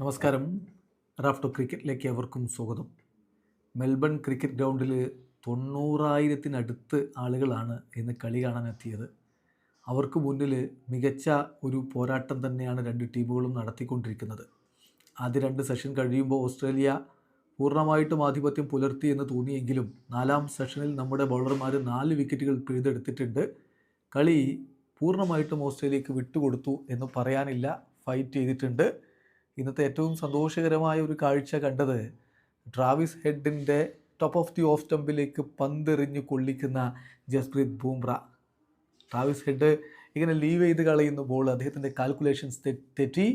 നമസ്കാരം. റാഫ്റ്റോ ക്രിക്കറ്റിലേക്ക് അവർക്കും സ്വാഗതം. മെൽബൺ ക്രിക്കറ്റ് ഗ്രൗണ്ടിൽ തൊണ്ണൂറായിരത്തിനടുത്ത് ആളുകളാണ് ഇന്ന് കളി കാണാനെത്തിയത്. അവർക്ക് മുന്നിൽ മികച്ച ഒരു പോരാട്ടം തന്നെയാണ് രണ്ട് ടീമുകളും നടത്തിക്കൊണ്ടിരിക്കുന്നത്. ആദ്യ രണ്ട് സെഷൻ കഴിയുമ്പോൾ ഓസ്ട്രേലിയ പൂർണമായിട്ടും ആധിപത്യം പുലർത്തി എന്ന് തോന്നിയെങ്കിലും നാലാം സെഷനിൽ നമ്മുടെ ബൗളർമാർ നാല് വിക്കറ്റുകൾ പിഴുതെടുത്തിട്ടുണ്ട്. കളി പൂർണമായിട്ടും ഓസ്ട്രേലിയക്ക് വിട്ടുകൊടുത്തു എന്ന് പറയാനില്ല. ഫൈറ്റ് ചെയ്തിട്ടുണ്ട്. ഇന്നത്തെ ഏറ്റവും സന്തോഷകരമായ ഒരു കാഴ്ച കണ്ടത് ട്രാവിസ് ഹെഡിന്റെ ടോപ്പ് ഓഫ് ദി ഓഫ് സ്റ്റമ്പിലേക്ക് പന്തെറിഞ്ഞ് കൊള്ളിക്കുന്ന ജസ്പ്രീത് ബൂംറ. ട്രാവിസ് ഹെഡ് ഇങ്ങനെ ലീവ് ചെയ്ത് കളയുന്ന ബോൾ അദ്ദേഹത്തിന്റെ കാൽക്കുലേഷൻസ് തെറ്റി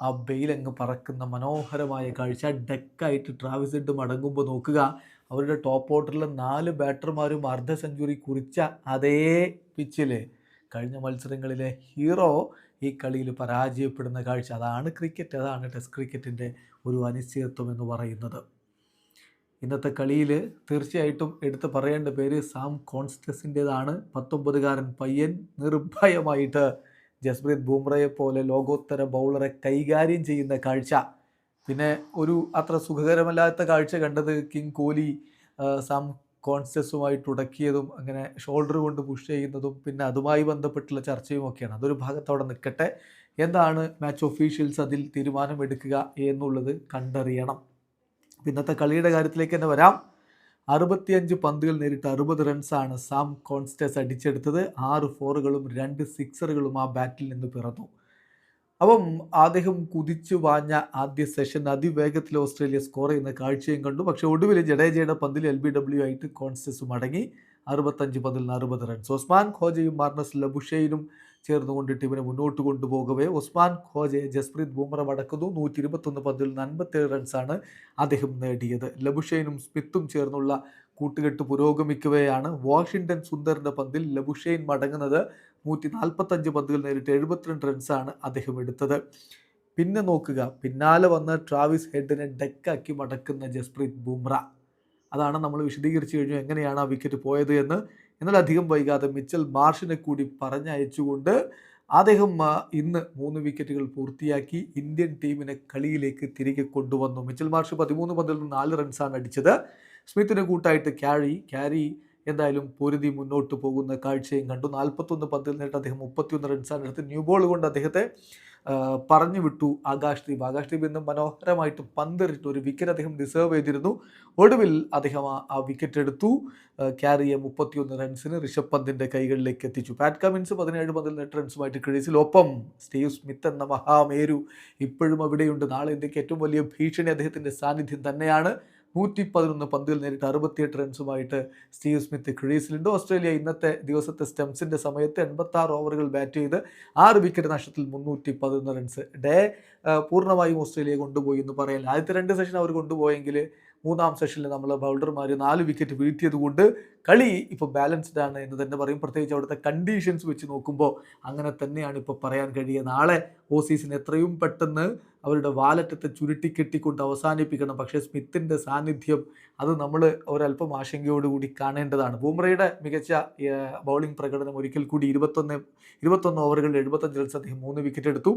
ആ ബെയിലങ്ങ് പറക്കുന്ന മനോഹരമായ കാഴ്ച. ഡെക്കായിട്ട് ട്രാവിസ് ഹെഡ് മടങ്ങുമ്പോൾ നോക്കുക അവരുടെ ടോപ്പ് ഓർഡറിലെ നാല് ബാറ്റർമാരും അർദ്ധ സെഞ്ചുറി കുറിച്ച അതേ പിച്ചിൽ കഴിഞ്ഞ മത്സരങ്ങളിലെ ഹീറോ ഈ കളിയിൽ പരാജയപ്പെടുന്ന കാഴ്ച. അതാണ് ക്രിക്കറ്റ് അതാണ് ടെസ്റ്റ് ക്രിക്കറ്റിന്റെ ഒരു അനിശ്ചിതത്വം എന്ന് പറയുന്നത്. ഇന്നത്തെ കളിയിൽ തീർച്ചയായിട്ടും എടുത്ത് പറയേണ്ട പേര് സാം കോൺസ്റ്റസിന്റേതാണ് പത്തൊമ്പതുകാരൻ പയ്യൻ നിർഭയമായിട്ട് ജസ്പ്രീത് ബുംറയെ പോലെ ലോകോത്തര ബൗളറെ കൈകാര്യം ചെയ്യുന്ന കാഴ്ച. പിന്നെ ഒരു അത്ര സുഖകരമല്ലാത്ത കാഴ്ച കണ്ടത് കിങ് കോഹ്ലി സാം കോൺസ്റ്റസുമായിട്ട് ഉടക്കിയതും അങ്ങനെ ഷോൾഡർ കൊണ്ട് പുഷ് ചെയ്യുന്നതും പിന്നെ അതുമായി ബന്ധപ്പെട്ടുള്ള ചർച്ചയും ഒക്കെയാണ്. അതൊരു ഭാഗത്തവിടെ നിൽക്കട്ടെ. എന്താണ് മാച്ച് ഒഫീഷ്യൽസ് അതിൽ തീരുമാനമെടുക്കുക എന്നുള്ളത് കണ്ടറിയണം. ഇന്നത്തെ കളിയുടെ കാര്യത്തിലേക്ക് തന്നെ വരാം. അറുപത്തിയഞ്ച് പന്തുകൾ നേരിട്ട് അറുപത് റൺസാണ് സാം കോൺസ്റ്റസ് അടിച്ചെടുത്തത്. ആറ് ഫോറുകളും രണ്ട് സിക്സറുകളും ആ ബാറ്റിൽ നിന്ന് പിറന്നു. അപ്പം അദ്ദേഹം കുതിച്ചു വാഞ്ഞ ആദ്യ സെഷൻ അതിവേഗത്തിൽ ഓസ്ട്രേലിയ സ്കോർ ചെയ്യുന്ന കാഴ്ചയും കണ്ടു. പക്ഷേ ഒടുവിൽ ജഡേജയുടെ പന്തിൽ എൽ ബി ഡബ്ല്യു ആയിട്ട് കോൺസ്റ്റസ് മടങ്ങി. അറുപത്തഞ്ച് പന്തിൽ അറുപത് റൺസ്. ഉസ്മാൻ ഖോജയും മാർണസ് ലബുഷയിലും ചേർന്നുകൊണ്ട് ടീമിനെ മുന്നോട്ട് കൊണ്ടുപോകവേ. ഉസ്മാൻ ഖോജയെ ജസ്പ്രീത് ബൂമറ മടക്കുന്നു നൂറ്റി ഇരുപത്തൊന്ന് പന്തിൽ അൻപത്തേഴ് റൺസാണ് അദ്ദേഹം നേടിയത്. ലബുഷൈനും സ്മിത്തും ചേർന്നുള്ള കൂട്ടുകെട്ട് പുരോഗമിക്കവെയാണ് വാഷിംഗ്ടൺ സുന്ദറിന്റെ പന്തിൽ ലബുഷൈൻ മടങ്ങുന്നത്. നൂറ്റി നാൽപ്പത്തഞ്ച് പന്തുകൾ നേരിട്ട് എഴുപത്തിരണ്ട് റൺസാണ് അദ്ദേഹം എടുത്തത്. പിന്നെ നോക്കുക. പിന്നാലെ വന്ന ട്രാവിസ് ഹെഡിനെ ഡെക്കാക്കി മടക്കുന്ന ജസ്പ്രീത് ബുംറ. അതാണ് നമ്മൾ വിശദീകരിച്ചു കഴിഞ്ഞു എങ്ങനെയാണ് ആ വിക്കറ്റ് പോയത് എന്ന്. എന്നാൽ അധികം വൈകാതെ മിച്ചൽ മാർഷിനെ കൂടി പറഞ്ഞയച്ചുകൊണ്ട് അദ്ദേഹം ഇന്ന് മൂന്ന് വിക്കറ്റുകൾ പൂർത്തിയാക്കി ഇന്ത്യൻ ടീമിനെ കളിയിലേക്ക് തിരികെ കൊണ്ടുവന്നു. മിച്ചൽ മാർഷ് പതിമൂന്ന് പന്തിൽ നിന്ന് നാല് റൺസാണ് അടിച്ചത്. സ്മിത്തിന് കൂട്ടായിട്ട് ക്യാരി ക്യാരി എന്തായാലും പൊരുതി മുന്നോട്ട് പോകുന്ന കാഴ്ചയും കണ്ടു. നാൽപ്പത്തൊന്ന് പന്തിൽ നേരിട്ട് അദ്ദേഹം മുപ്പത്തിയൊന്ന് റൺസാണ് എടുത്ത് ന്യൂ ബോൾ കൊണ്ട് അദ്ദേഹത്തെ പറഞ്ഞു വിട്ടു ആകാശ് ദീപ് ആകാശ് ദീപ് ഇന്ന് മനോഹരമായിട്ട് പന്തെറിട്ട് ഒരു വിക്കറ്റ് അദ്ദേഹം ഡിസേർവ് ചെയ്തിരുന്നു. ഒടുവിൽ അദ്ദേഹം ആ വിക്കറ്റ് എടുത്തു. ക്യാരിയെ മുപ്പത്തിയൊന്ന് റൺസിന് ഋഷഭ് പന്തിന്റെ കൈകളിലേക്ക് എത്തിച്ചു. പാറ്റ് കമിൻസ് പതിനേഴ് പന്തിൽ എട്ട് റൺസുമായിട്ട് ഒപ്പം സ്റ്റീവ് സ്മിത്ത് എന്ന മഹാമേരു ഇപ്പോഴും അവിടെയുണ്ട്. നാളെ ഇന്ത്യയ്ക്ക് ഏറ്റവും വലിയ ഭീഷണി അദ്ദേഹത്തിന്റെ സാന്നിധ്യം തന്നെയാണ്. നൂറ്റി പതിനൊന്ന് പന്തുകൾ നേരിട്ട് അറുപത്തിയെട്ട് റൺസുമായിട്ട് സ്റ്റീവ് സ്മിത്ത് ക്രീസിലുണ്ട്. ഓസ്ട്രേലിയ ഇന്നത്തെ ദിവസത്തെ സ്റ്റംസിന്റെ സമയത്ത് എൺപത്താറ് ഓവറുകൾ ബാറ്റ് ചെയ്ത് ആറ് വിക്കറ്റ് നഷ്ടത്തിൽ മുന്നൂറ്റി പതിനൊന്ന് റൺസ് ഡേ പൂർണമായും ഓസ്ട്രേലിയ കൊണ്ടുപോയി എന്ന് പറയാൻ ആദ്യത്തെ രണ്ട് സെഷൻ അവർ കൊണ്ടുപോയെങ്കിൽ മൂന്നാം സെഷനിൽ നമ്മൾ ബൗളർമാർ നാല് വിക്കറ്റ് വീഴ്ത്തിയത് കൊണ്ട് കളി ഇപ്പോൾ ബാലൻസ്ഡ് ആണ് എന്ന് തന്നെ പറയും. പ്രത്യേകിച്ച് അവിടുത്തെ കണ്ടീഷൻസ് വെച്ച് നോക്കുമ്പോൾ അങ്ങനെ തന്നെയാണ് ഇപ്പോൾ പറയാൻ കഴിയുക. നാളെ ഓസീസിന് എത്രയും പെട്ടെന്ന് അവരുടെ വാലറ്റത്തെ ചുരുട്ടിക്കെട്ടിക്കൊണ്ട് അവസാനിപ്പിക്കണം. പക്ഷേ സ്മിത്തിന്റെ സാന്നിധ്യം അത് നമ്മൾ ഒരല്പം ആശങ്കയോടുകൂടി കാണേണ്ടതാണ്. ബൂമ്രയുടെ മികച്ച ബൗളിംഗ് പ്രകടനം ഒരിക്കൽ കൂടി ഇരുപത്തൊന്ന് ഇരുപത്തൊന്ന് ഓവറുകളിൽ എഴുപത്തഞ്ച് റൺസ് അദ്ദേഹം മൂന്ന് വിക്കറ്റ് എടുത്തു.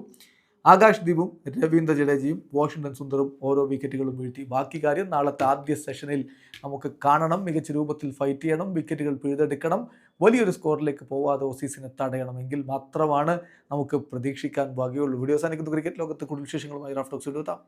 ആകാശ് ദീപും രവീന്ദ്ര ജഡേജയും വാഷിംഗ്ടൺ സുന്ദറും ഓരോ വിക്കറ്റുകളും വീഴ്ത്തി. ബാക്കി കാര്യം നാളത്തെ ആദ്യ സെഷനിൽ നമുക്ക് കാണണം. മികച്ച രൂപത്തിൽ ഫൈറ്റ് ചെയ്യണം. വിക്കറ്റുകൾ പിഴുതെടുക്കണം. വലിയൊരു സ്കോറിലേക്ക് പോവാതെ ഓസീസിനെ തടയണമെങ്കിൽ മാത്രമാണ് നമുക്ക് പ്രതീക്ഷിക്കാൻ ഭാഗ്യമുള്ളൂ വീഡിയോ സാധിക്കുന്ന ക്രിക്കറ്റ് ലോകത്ത് കൂടുതൽ വിശേഷങ്ങളുമായി റാഫ്റ്റോക്സ് എടുത്താം